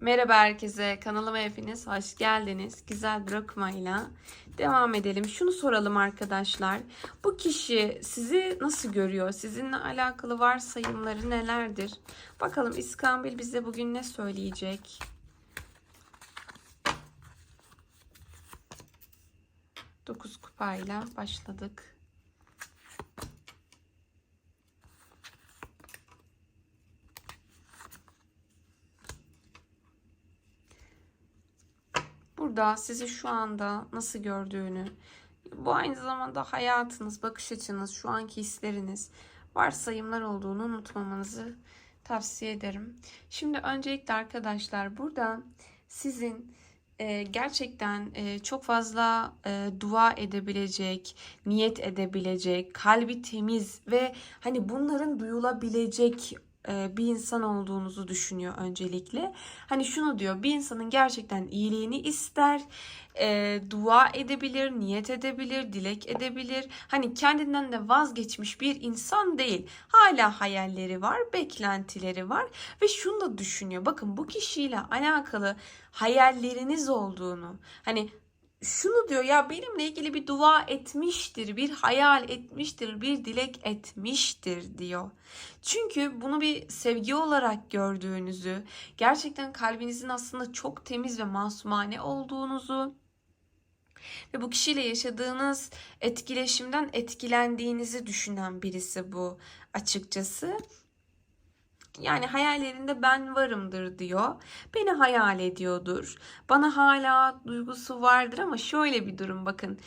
Merhaba herkese. Kanalıma hepiniz hoş geldiniz. Güzel bir okumayla devam edelim. Şunu soralım arkadaşlar. Bu kişi sizi nasıl görüyor? Sizinle alakalı varsayımları nelerdir? Bakalım İskambil bize bugün ne söyleyecek? Dokuz kupayla başladık. Burada sizi şu anda nasıl gördüğünü, bu aynı zamanda hayatınız, bakış açınız, şu anki hisleriniz, varsayımlar olduğunu unutmamanızı tavsiye ederim. Şimdi öncelikle arkadaşlar burada sizin e, gerçekten e, çok fazla e, dua edebilecek, niyet edebilecek, kalbi temiz ve hani bunların duyulabilecek bir insan olduğunuzu düşünüyor öncelikle. Hani şunu diyor bir insanın gerçekten iyiliğini ister, e, dua edebilir, niyet edebilir, dilek edebilir. Hani kendinden de vazgeçmiş bir insan değil. Hala hayalleri var, beklentileri var ve şunu da düşünüyor. Bakın bu kişiyle alakalı hayalleriniz olduğunu, hani şunu diyor ya benimle ilgili bir dua etmiştir, bir hayal etmiştir, bir dilek etmiştir diyor. Çünkü bunu bir sevgi olarak gördüğünüzü, gerçekten kalbinizin aslında çok temiz ve masumane olduğunuzu ve bu kişiyle yaşadığınız etkileşimden etkilendiğinizi düşünen birisi bu açıkçası. Yani hayallerinde ben varımdır diyor. Beni hayal ediyordur. Bana hala duygusu vardır ama şöyle bir durum bakın.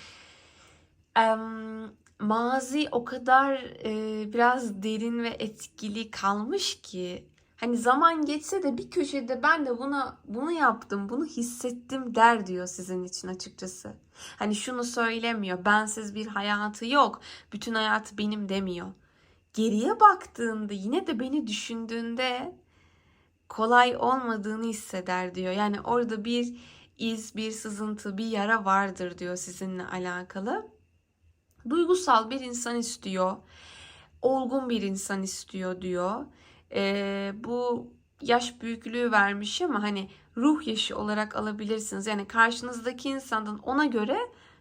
mazi o kadar e, biraz derin ve etkili kalmış ki hani zaman geçse de bir köşede ben de buna bunu yaptım, bunu hissettim der diyor sizin için açıkçası. Hani şunu söylemiyor. Bensiz bir hayatı yok. Bütün hayatı benim demiyor geriye baktığında yine de beni düşündüğünde kolay olmadığını hisseder diyor. Yani orada bir iz, bir sızıntı, bir yara vardır diyor sizinle alakalı. Duygusal bir insan istiyor. Olgun bir insan istiyor diyor. Ee, bu yaş büyüklüğü vermiş ama hani ruh yaşı olarak alabilirsiniz. Yani karşınızdaki insandan ona göre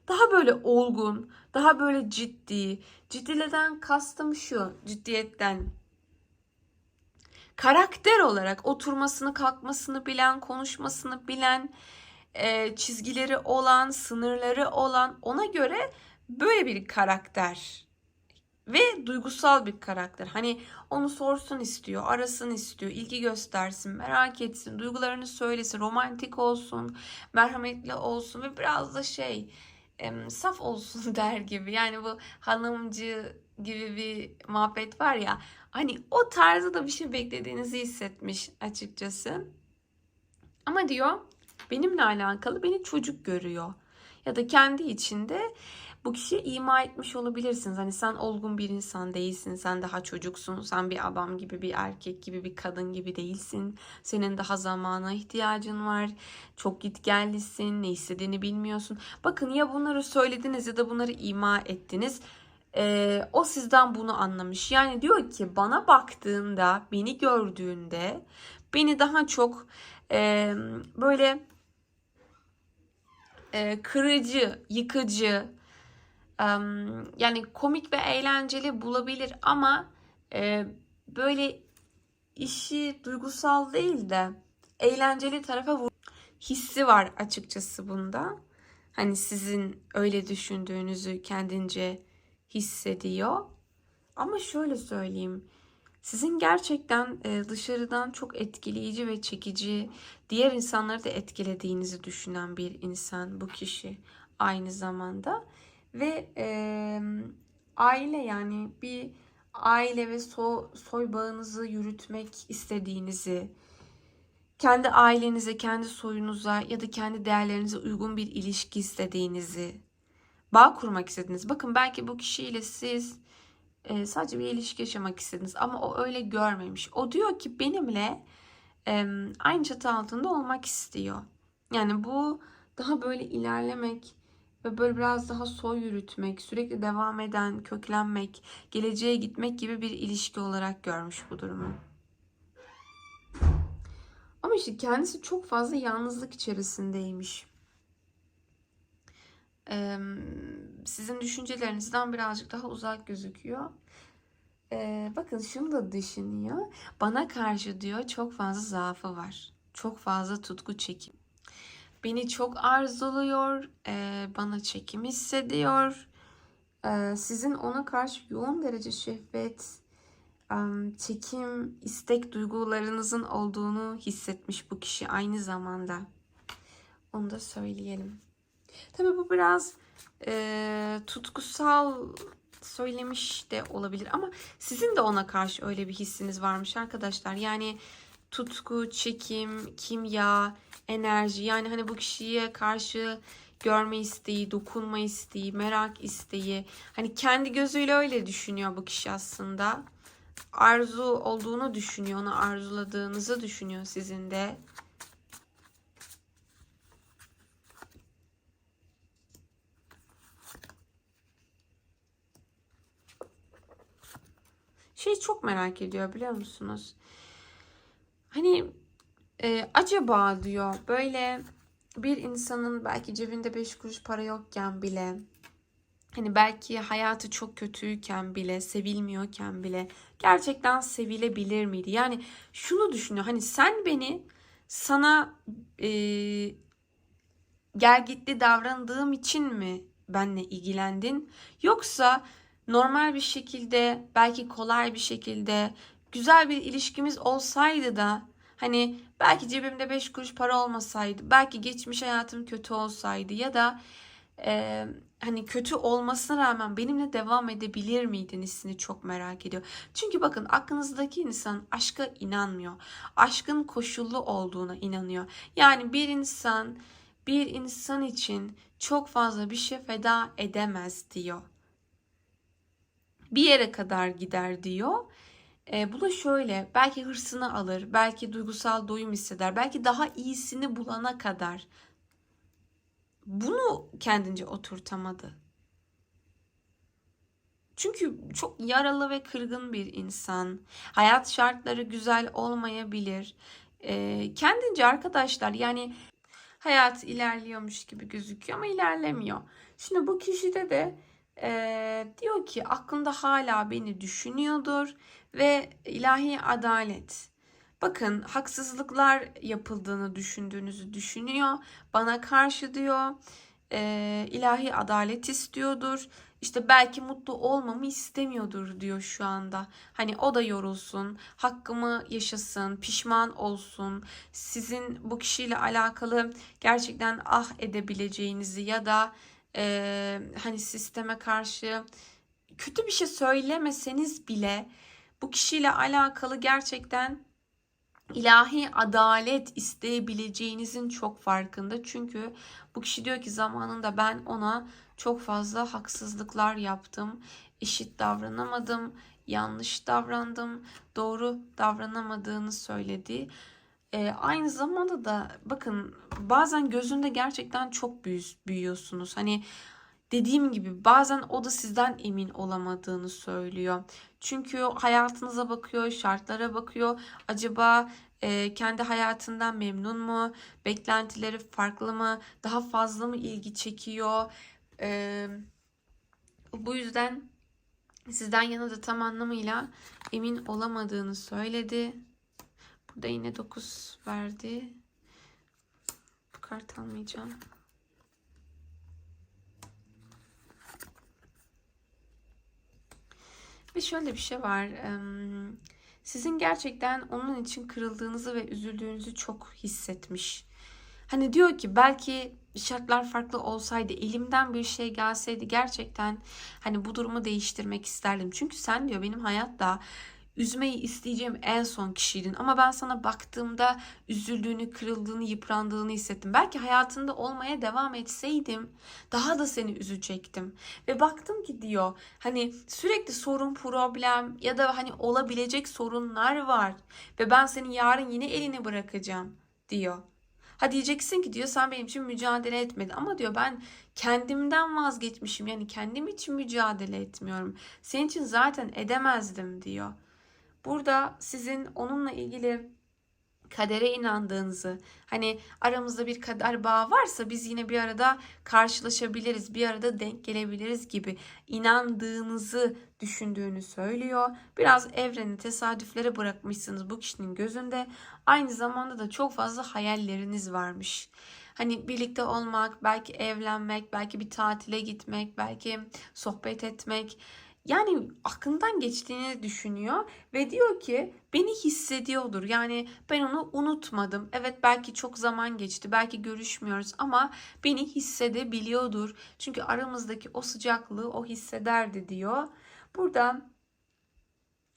daha böyle olgun, daha böyle ciddi. Ciddileden kastım şu, ciddiyetten. Karakter olarak oturmasını, kalkmasını bilen, konuşmasını bilen, e, çizgileri olan, sınırları olan ona göre böyle bir karakter ve duygusal bir karakter. Hani onu sorsun istiyor, arasın istiyor, ilgi göstersin, merak etsin, duygularını söylesin, romantik olsun, merhametli olsun ve biraz da şey e, saf olsun der gibi. Yani bu hanımcı gibi bir muhabbet var ya. Hani o tarzda da bir şey beklediğinizi hissetmiş açıkçası. Ama diyor benimle alakalı beni çocuk görüyor. Ya da kendi içinde bu kişiye ima etmiş olabilirsiniz. Hani sen olgun bir insan değilsin, sen daha çocuksun, sen bir adam gibi, bir erkek gibi, bir kadın gibi değilsin. Senin daha zamana ihtiyacın var. Çok gitgellisin, ne istediğini bilmiyorsun. Bakın ya bunları söylediniz ya da bunları ima ettiniz. Ee, o sizden bunu anlamış. Yani diyor ki bana baktığında, beni gördüğünde beni daha çok e, böyle e, kırıcı, yıkıcı, yani komik ve eğlenceli bulabilir ama e, böyle işi duygusal değil de eğlenceli tarafa vur hissi var açıkçası bunda. Hani sizin öyle düşündüğünüzü kendince hissediyor. Ama şöyle söyleyeyim. Sizin gerçekten e, dışarıdan çok etkileyici ve çekici, diğer insanları da etkilediğinizi düşünen bir insan bu kişi aynı zamanda. Ve e, aile yani bir aile ve so, soy bağınızı yürütmek istediğinizi, kendi ailenize, kendi soyunuza ya da kendi değerlerinize uygun bir ilişki istediğinizi, bağ kurmak istediniz. Bakın belki bu kişiyle siz e, sadece bir ilişki yaşamak istediniz ama o öyle görmemiş. O diyor ki benimle e, aynı çatı altında olmak istiyor. Yani bu daha böyle ilerlemek, ve böyle biraz daha soy yürütmek, sürekli devam eden, köklenmek, geleceğe gitmek gibi bir ilişki olarak görmüş bu durumu. Ama işte kendisi çok fazla yalnızlık içerisindeymiş. Ee, sizin düşüncelerinizden birazcık daha uzak gözüküyor. Ee, bakın şunu da düşünüyor. Bana karşı diyor çok fazla zaafı var. Çok fazla tutku çekim. Beni çok arzuluyor. e, bana çekim hissediyor. Ee, sizin ona karşı yoğun derece şehvet, em, çekim, istek duygularınızın olduğunu hissetmiş bu kişi aynı zamanda. Onu da söyleyelim. Tabii bu biraz e, tutkusal söylemiş de olabilir ama sizin de ona karşı öyle bir hissiniz varmış arkadaşlar. Yani tutku, çekim, kimya, enerji yani hani bu kişiye karşı görme isteği, dokunma isteği, merak isteği. Hani kendi gözüyle öyle düşünüyor bu kişi aslında. Arzu olduğunu düşünüyor, onu arzuladığınızı düşünüyor sizin de. Şey çok merak ediyor biliyor musunuz? Hani e, acaba diyor böyle bir insanın belki cebinde 5 kuruş para yokken bile hani belki hayatı çok kötüyken bile sevilmiyorken bile gerçekten sevilebilir miydi? Yani şunu düşünüyor hani sen beni sana e, gelgitli davrandığım için mi benle ilgilendin? Yoksa normal bir şekilde belki kolay bir şekilde güzel bir ilişkimiz olsaydı da hani belki cebimde 5 kuruş para olmasaydı belki geçmiş hayatım kötü olsaydı ya da e, hani kötü olmasına rağmen benimle devam edebilir miydin hissini çok merak ediyor. Çünkü bakın aklınızdaki insan aşka inanmıyor. Aşkın koşullu olduğuna inanıyor. Yani bir insan bir insan için çok fazla bir şey feda edemez diyor bir yere kadar gider diyor. E, bu da şöyle belki hırsını alır, belki duygusal doyum hisseder, belki daha iyisini bulana kadar. Bunu kendince oturtamadı. Çünkü çok yaralı ve kırgın bir insan. Hayat şartları güzel olmayabilir. E, kendince arkadaşlar yani hayat ilerliyormuş gibi gözüküyor ama ilerlemiyor. Şimdi bu kişide de e, diyor ki aklında hala beni düşünüyordur ve ilahi adalet. Bakın haksızlıklar yapıldığını düşündüğünüzü düşünüyor. Bana karşı diyor e, ilahi adalet istiyordur. İşte belki mutlu olmamı istemiyordur diyor şu anda. Hani o da yorulsun, hakkımı yaşasın, pişman olsun. Sizin bu kişiyle alakalı gerçekten ah edebileceğinizi ya da e, hani sisteme karşı kötü bir şey söylemeseniz bile bu kişiyle alakalı gerçekten ilahi adalet isteyebileceğinizin çok farkında. Çünkü bu kişi diyor ki zamanında ben ona çok fazla haksızlıklar yaptım. Eşit davranamadım, yanlış davrandım, doğru davranamadığını söyledi. Ee, aynı zamanda da bakın bazen gözünde gerçekten çok büyüyorsunuz. Hani dediğim gibi bazen o da sizden emin olamadığını söylüyor. Çünkü hayatınıza bakıyor, şartlara bakıyor. Acaba e, kendi hayatından memnun mu? Beklentileri farklı mı? Daha fazla mı ilgi çekiyor? E, bu yüzden sizden yana da tam anlamıyla emin olamadığını söyledi. Burada yine 9 verdi. Bu kart almayacağım. Ve şöyle bir şey var. Sizin gerçekten onun için kırıldığınızı ve üzüldüğünüzü çok hissetmiş. Hani diyor ki belki şartlar farklı olsaydı elimden bir şey gelseydi gerçekten hani bu durumu değiştirmek isterdim. Çünkü sen diyor benim hayatta üzmeyi isteyeceğim en son kişiydin. Ama ben sana baktığımda üzüldüğünü, kırıldığını, yıprandığını hissettim. Belki hayatında olmaya devam etseydim daha da seni üzecektim. Ve baktım ki diyor hani sürekli sorun, problem ya da hani olabilecek sorunlar var. Ve ben seni yarın yine eline bırakacağım diyor. Ha diyeceksin ki diyor sen benim için mücadele etmedin ama diyor ben kendimden vazgeçmişim yani kendim için mücadele etmiyorum. Senin için zaten edemezdim diyor. Burada sizin onunla ilgili kadere inandığınızı, hani aramızda bir kader bağı varsa biz yine bir arada karşılaşabiliriz, bir arada denk gelebiliriz gibi inandığınızı düşündüğünü söylüyor. Biraz evreni tesadüflere bırakmışsınız bu kişinin gözünde. Aynı zamanda da çok fazla hayalleriniz varmış. Hani birlikte olmak, belki evlenmek, belki bir tatile gitmek, belki sohbet etmek. Yani aklından geçtiğini düşünüyor ve diyor ki beni hissediyordur. Yani ben onu unutmadım. Evet belki çok zaman geçti. Belki görüşmüyoruz ama beni hissedebiliyordur. Çünkü aramızdaki o sıcaklığı o hissederdi diyor. Burada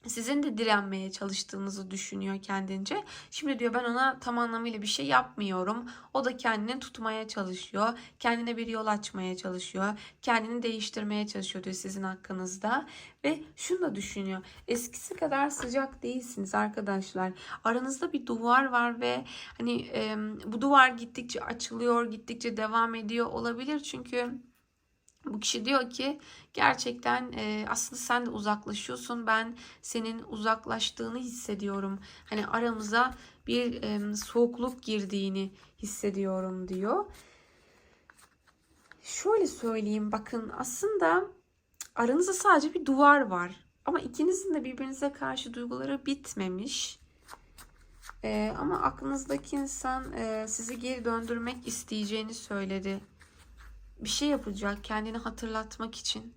sizin de direnmeye çalıştığınızı düşünüyor kendince. Şimdi diyor ben ona tam anlamıyla bir şey yapmıyorum. O da kendini tutmaya çalışıyor. Kendine bir yol açmaya çalışıyor. Kendini değiştirmeye çalışıyor diyor sizin hakkınızda. Ve şunu da düşünüyor. Eskisi kadar sıcak değilsiniz arkadaşlar. Aranızda bir duvar var ve hani e, bu duvar gittikçe açılıyor, gittikçe devam ediyor olabilir. Çünkü bu kişi diyor ki gerçekten e, aslında sen de uzaklaşıyorsun. Ben senin uzaklaştığını hissediyorum. Hani aramıza bir e, soğukluk girdiğini hissediyorum diyor. Şöyle söyleyeyim bakın aslında aranızda sadece bir duvar var. Ama ikinizin de birbirinize karşı duyguları bitmemiş. E, ama aklınızdaki insan e, sizi geri döndürmek isteyeceğini söyledi bir şey yapacak kendini hatırlatmak için.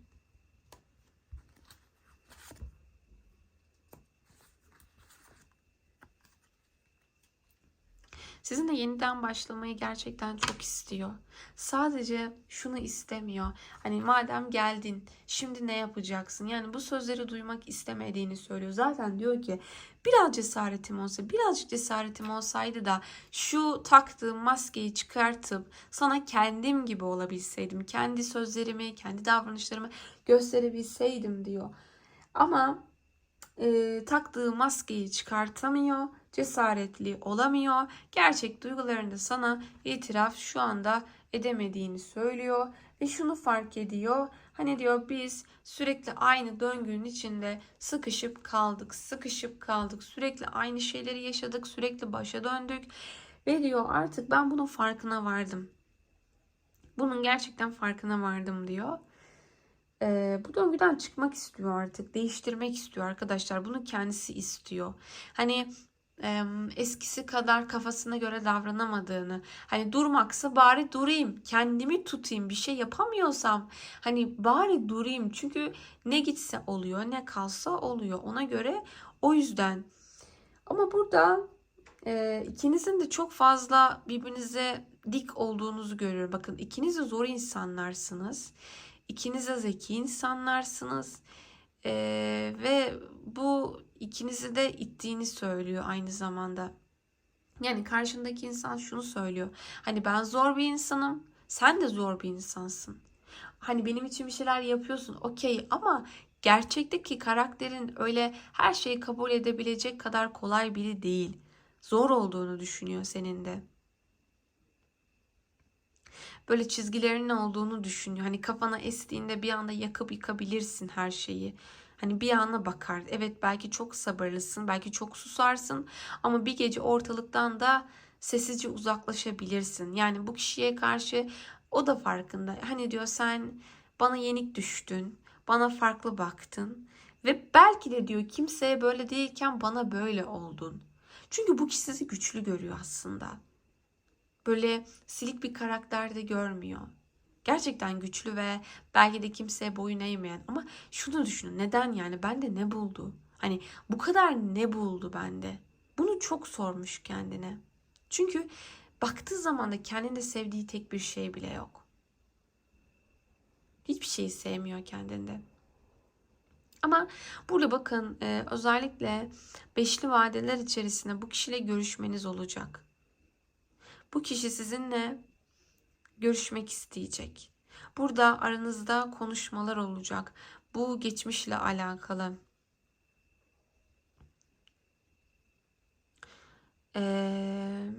Sizinle yeniden başlamayı gerçekten çok istiyor. Sadece şunu istemiyor. Hani madem geldin, şimdi ne yapacaksın? Yani bu sözleri duymak istemediğini söylüyor. Zaten diyor ki biraz cesaretim olsa, birazcık cesaretim olsaydı da şu taktığım maskeyi çıkartıp sana kendim gibi olabilseydim. Kendi sözlerimi, kendi davranışlarımı gösterebilseydim diyor. Ama e, taktığı maskeyi çıkartamıyor cesaretli olamıyor. Gerçek duygularını sana itiraf şu anda edemediğini söylüyor ve şunu fark ediyor. Hani diyor biz sürekli aynı döngünün içinde sıkışıp kaldık, sıkışıp kaldık. Sürekli aynı şeyleri yaşadık, sürekli başa döndük. Ve diyor artık ben bunun farkına vardım. Bunun gerçekten farkına vardım diyor. Ee, bu döngüden çıkmak istiyor artık. Değiştirmek istiyor arkadaşlar. Bunu kendisi istiyor. Hani eskisi kadar kafasına göre davranamadığını hani durmaksa bari durayım kendimi tutayım bir şey yapamıyorsam hani bari durayım. Çünkü ne gitse oluyor ne kalsa oluyor. Ona göre o yüzden. Ama burada e, ikinizin de çok fazla birbirinize dik olduğunuzu görüyorum. Bakın ikiniz de zor insanlarsınız. İkiniz de zeki insanlarsınız. E, ve bu ikinizi de ittiğini söylüyor aynı zamanda. Yani karşındaki insan şunu söylüyor. Hani ben zor bir insanım. Sen de zor bir insansın. Hani benim için bir şeyler yapıyorsun. Okey ama gerçekteki karakterin öyle her şeyi kabul edebilecek kadar kolay biri değil. Zor olduğunu düşünüyor senin de. Böyle çizgilerinin olduğunu düşünüyor. Hani kafana estiğinde bir anda yakıp yıkabilirsin her şeyi. Hani bir ana bakar. Evet belki çok sabırlısın, belki çok susarsın ama bir gece ortalıktan da sessizce uzaklaşabilirsin. Yani bu kişiye karşı o da farkında. Hani diyor sen bana yenik düştün, bana farklı baktın ve belki de diyor kimseye böyle değilken bana böyle oldun. Çünkü bu kişi sizi güçlü görüyor aslında. Böyle silik bir karakterde görmüyor. Gerçekten güçlü ve belki de kimseye boyun eğmeyen ama şunu düşünün neden yani bende ne buldu? Hani bu kadar ne buldu bende? Bunu çok sormuş kendine. Çünkü baktığı zaman da kendinde sevdiği tek bir şey bile yok. Hiçbir şeyi sevmiyor kendinde. Ama burada bakın e, özellikle beşli vadeler içerisinde bu kişiyle görüşmeniz olacak. Bu kişi sizinle görüşmek isteyecek. Burada aranızda konuşmalar olacak. Bu geçmişle alakalı. Ee,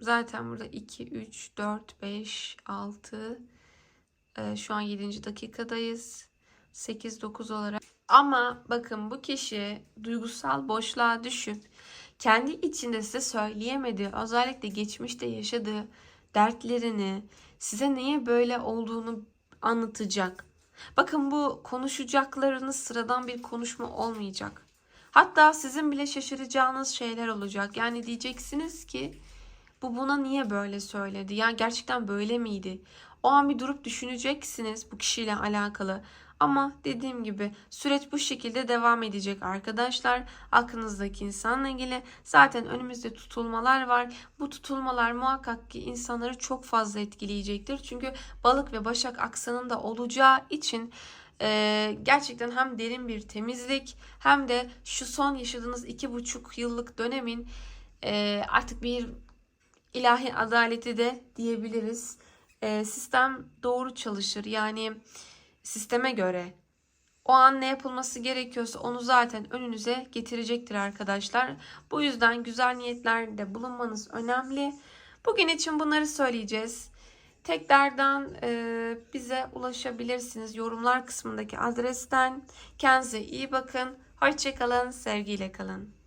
zaten burada 2, 3, 4, 5, 6 e, şu an 7. dakikadayız. 8, 9 olarak. Ama bakın bu kişi duygusal boşluğa düşüp kendi içinde size söyleyemediği, özellikle geçmişte yaşadığı dertlerini, size niye böyle olduğunu anlatacak. Bakın bu konuşacaklarınız sıradan bir konuşma olmayacak. Hatta sizin bile şaşıracağınız şeyler olacak. Yani diyeceksiniz ki bu buna niye böyle söyledi? Ya gerçekten böyle miydi? O an bir durup düşüneceksiniz bu kişiyle alakalı. Ama dediğim gibi süreç bu şekilde devam edecek arkadaşlar. Aklınızdaki insanla ilgili zaten önümüzde tutulmalar var. Bu tutulmalar muhakkak ki insanları çok fazla etkileyecektir. Çünkü balık ve başak aksanında olacağı için e, gerçekten hem derin bir temizlik hem de şu son yaşadığınız iki buçuk yıllık dönemin e, artık bir ilahi adaleti de diyebiliriz. E, sistem doğru çalışır. Yani sisteme göre o an ne yapılması gerekiyorsa onu zaten önünüze getirecektir arkadaşlar. Bu yüzden güzel niyetlerde bulunmanız önemli. Bugün için bunları söyleyeceğiz. Tekrardan e, bize ulaşabilirsiniz yorumlar kısmındaki adresten. Kendinize iyi bakın. Hoşçakalın, sevgiyle kalın.